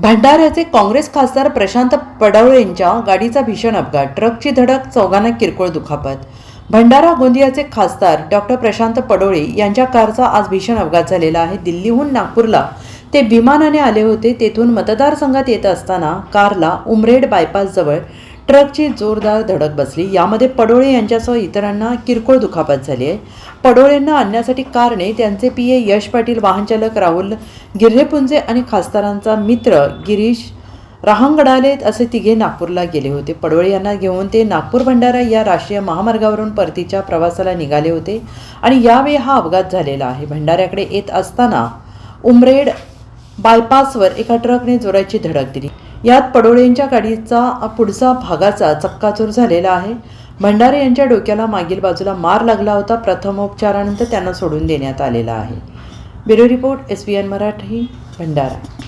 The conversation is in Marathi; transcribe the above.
भंडाऱ्याचे काँग्रेस खासदार प्रशांत पडवळेंच्या गाडीचा भीषण अपघात. ट्रकची धडक चौघांना किरकोळ दुखापत. भंडारा गोंदियाचे खासदार डॉक्टर प्रशांत पडोळे यांच्या कारचा आज भीषण अपघात झालेला आहे. दिल्लीहून नागपूरला ते विमानाने आले होते. तेथून मतदारसंघात येत असताना कारला उमरेड बायपासजवळ ट्रकची जोरदार धडक बसली. यामध्ये पडोळे यांच्यासह इतरांना किरकोळ दुखापत झाली आहे. पडोळेंना आणण्यासाठी कारणे त्यांचे पी ए यश पाटील वाहनचालक राहुल गिर्हेपुंजे आणि खासदारांचा मित्र गिरीश रहांगडाले असे तिघे नागपूरला गेले होते. पडोळे यांना घेऊन ते नागपूर भंडारा या राष्ट्रीय महामार्गावरून परतीच्या प्रवासाला निघाले होते आणि यावेळी हा अपघात झालेला आहे. भंडाऱ्याकडे येत असताना उमरेड बायपासवर एका ट्रकने जोराची धडक दिली. यात पडोळेंच्या गाडीचा पुढचा भागाचा चक्काचूर झालेला आहे. भंडारे यांच्या डोक्याला मागील बाजूला मार लागला होता. प्रथमोपचारानंतर त्यांना सोडून देण्यात आलेला आहे. Bureau report S B N Marathi Bhandara.